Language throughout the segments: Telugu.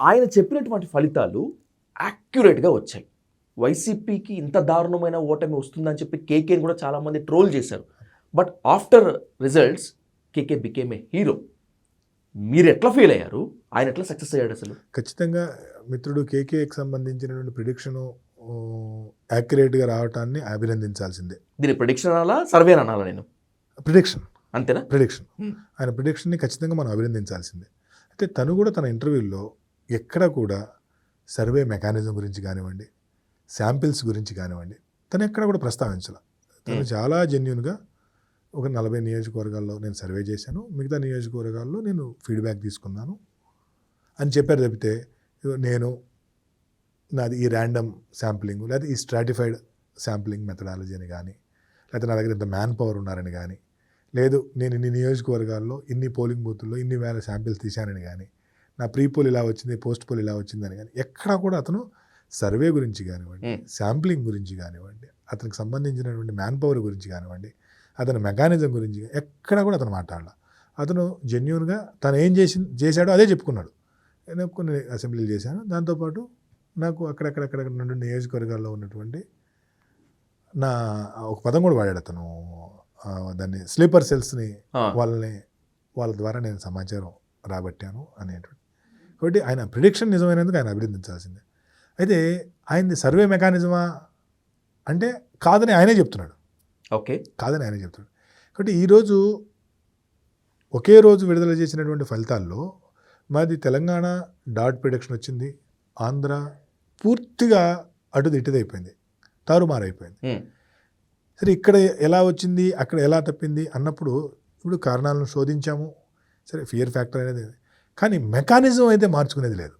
ఆయన చెప్పినటువంటి ఫలితాలు యాక్యురేట్గా వచ్చాయి. వైసీపీకి ఇంత దారుణమైన ఓటమి వస్తుందని చెప్పి కేకేని కూడా చాలామంది ట్రోల్ చేశారు. But after results KK became a hero మీరు ఎట్లా ఫీల్ అయ్యారు? ఆయన ఎట్లా సక్సెస్ అయ్యాడు అసలు? ఖచ్చితంగా మిత్రుడు కేకేకి సంబంధించినటువంటి ప్రిడిక్షను యాక్యురేట్గా రావటాన్ని అభినందించాల్సిందే. దీని ప్రిడిక్షన్ అనాలా సర్వే అనాలా నేను? ప్రిడిక్షన్ అంతేనా? Prediction Hmm. ఆయన ప్రిడిక్షన్ని ఖచ్చితంగా మనం అభినందించాల్సిందే. అయితే తను కూడా తన ఇంటర్వ్యూల్లో ఎక్కడ కూడా సర్వే మెకానిజం గురించి కానివ్వండి శాంపిల్స్ గురించి కానివ్వండి తను ఎక్కడ కూడా ప్రస్తావించాల తను. చాలా జెన్యున్గా ఒక నలభై నియోజకవర్గాల్లో నేను సర్వే చేశాను మిగతా నియోజకవర్గాల్లో నేను ఫీడ్బ్యాక్ తీసుకున్నాను అని చెప్పారు తప్పితే నేను నాది ఈ ర్యాండమ్ శాంప్లింగ్ లేదా ఈ స్ట్రాటిఫైడ్ శాంప్లింగ్ మెథడాలజీ అని కానీ లేకపోతే నా దగ్గర ఇంత మ్యాన్ పవర్ ఉన్నారని కానీ లేదు నేను ఇన్ని నియోజకవర్గాల్లో ఇన్ని పోలింగ్ బూతుల్లో ఇన్ని వేల శాంపిల్స్ తీశానని కానీ నా ప్రీ పోల్ ఇలా వచ్చింది పోస్ట్ పోల్ ఇలా వచ్చిందని కానీ ఎక్కడా కూడా అతను సర్వే గురించి కానివ్వండి. శాంప్లింగ్ గురించి కానివ్వండి అతనికి సంబంధించినటువంటి మ్యాన్ పవర్ గురించి కానివ్వండి అతని మెకానిజం గురించి ఎక్కడా కూడా అతను మాట్లాడాల. అతను జెన్యున్గా తను ఏం చేసి చేశాడో అదే చెప్పుకున్నాడు. నేను కొన్ని అసెంబ్లీలు చేశాను. దాంతోపాటు నాకు అక్కడక్కడక్కడ నియోజకవర్గాల్లో ఉన్నటువంటి నా ఒక పదం కూడా వాడాడు అతను. దాన్ని స్లీపర్ సెల్స్ని వాళ్ళని వాళ్ళ ద్వారా నేను సమాచారం రాబట్టాను అనేటువంటి కాబట్టి ఆయన ప్రిడిక్షన్ నిజమైనందుకు ఆయన అభినందించాల్సిందే. అయితే ఆయనది సర్వే మెకానిజమా అంటే కాదని ఆయనే చెప్తున్నాడు. ఓకే. కాదని ఆయనే చెప్తున్నాడు. కాబట్టి ఈరోజు ఒకే రోజు విడుదల చేసినటువంటి ఫలితాల్లో మాది తెలంగాణ డాట్ ప్రిడిక్షన్ వచ్చింది. ఆంధ్ర పూర్తిగా అటు ఇటుదైపోయింది తారుమారైపోయింది. సరే ఇక్కడ ఎలా వచ్చింది? అక్కడ ఎలా తప్పింది? అన్నప్పుడు ఇప్పుడు కారణాలను శోధించాము. సరే ఫియర్ ఫ్యాక్టర్ అనేది కానీ మెకానిజం అయితే మార్చుకునేది లేదు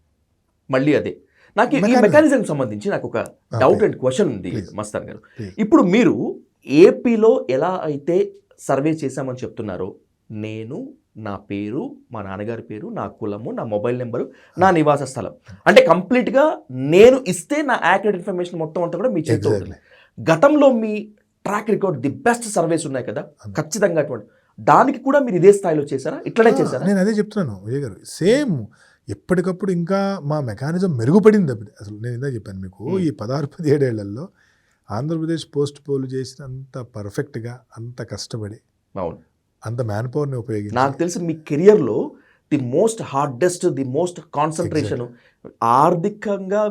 మళ్ళీ అదే నాకు ఈ. మెకానిజం సంబంధించి నాకు ఒక Ah, డౌట్. అండ్ క్వశ్చన్ ఉంది. మస్తాన్ గారు. ఇప్పుడు మీరు ఏపీలో ఎలా అయితే సర్వే చేశామని చెప్తున్నారో నేను నా పేరు మా నాన్నగారి పేరు నా కులము నా మొబైల్ నెంబరు నా నివాస స్థలం అంటే complete గా నేను ఇస్తే నా యాక్యురేట్ ఇన్ఫర్మేషన్ మొత్తం అంతా కూడా మీ చేతిలో. గతంలో మీ track record the best surveys ఉన్నాయి కదా. ఖచ్చితంగా అటువంటి దానికి కూడా మీరు ఇదే స్థాయిలో చేశారా? ఇట్లనే చేశారా? నేను అదే చెప్తున్నాను విజయ్ గారు. సేమ్ ఎప్పటికప్పుడు ఇంకా మా మెకానిజం మెరుగుపడింది అసలు నేను ఇందా చెప్పాను మీకు. ఈ పదహారు పదిహేడేళ్ళలో ఆంధ్రప్రదేశ్ పోస్ట్ పోల్ చేసినంత పర్ఫెక్ట్గా అంత కష్టపడి అవును. అంత మ్యాన్ పవర్ని ఉపయోగించి నాకు తెలిసి మీ కెరియర్లో the most hardest the most concentration ఆర్థికంగా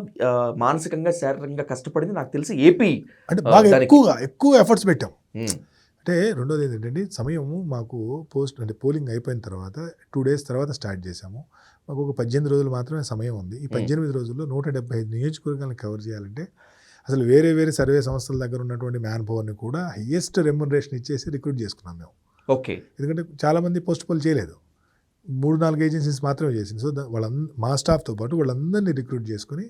మానసికంగా శారీరకంగా కష్టపడింది నాకు తెలిసి ఏపీ అంటే బాగా ఎక్కువగా ఎక్కువ ఎఫర్ట్స్ పెట్టాం. అంటే రెండోది ఏంటంటే సమయము మాకు పోస్ట్ అంటే పోలింగ్ అయిపోయిన తర్వాత టూ డేస్ తర్వాత స్టార్ట్ చేసాము మాకు ఒక పద్దెనిమిది రోజులు మాత్రమే సమయం ఉంది. ఈ పద్దెనిమిది రోజుల్లో నూట డెబ్బై ఐదు నియోజకవర్గాలను కవర్ చేయాలంటే అసలు వేరే వేరే సర్వే సంస్థల దగ్గర ఉన్నటువంటి మ్యాన్ పవర్ని కూడా హయ్యెస్ట్ రెమ్యునరేషన్ ఇచ్చేసి రిక్రూట్ చేసుకున్నాం మేము. ఓకే. ఎందుకంటే చాలామంది పోస్ట్ పోల్ చేయలేదు. మూడు నాలుగు ఏజెన్సీస్ మాత్రమే చేసింది. సో వాళ్ళంద మా స్టాఫ్తో పాటు వాళ్ళందరినీ రిక్రూట్ చేసుకుని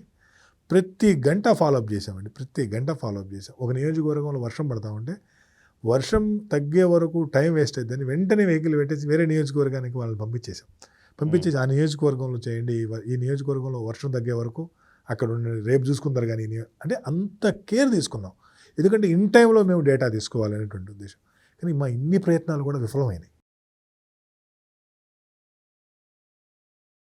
ప్రతి గంట ఫాలోఅప్ చేసామండి ప్రతి గంట ఫాలోఅప్ చేసాం ఒక నియోజకవర్గంలో వర్షం పడతా ఉంటే వర్షం తగ్గే వరకు టైం వేస్ట్ అవుతుందని వెంటనే వెహికల్ పెట్టేసి వేరే నియోజకవర్గానికి వాళ్ళని పంపించేసాం పంపించేసి ఆ నియోజకవర్గంలో చేయండి ఈ నియోజకవర్గంలో వర్షం తగ్గే వరకు అక్కడ ఉన్న రేపు చూసుకుంటారు కానీ అంటే అంత కేర్ తీసుకున్నాం. ఎందుకంటే ఇన్ టైంలో మేము డేటా తీసుకోవాలనేటువంటి ఉద్దేశం. కానీ మా ఇన్ని ప్రయత్నాలు కూడా విఫలమైనాయి.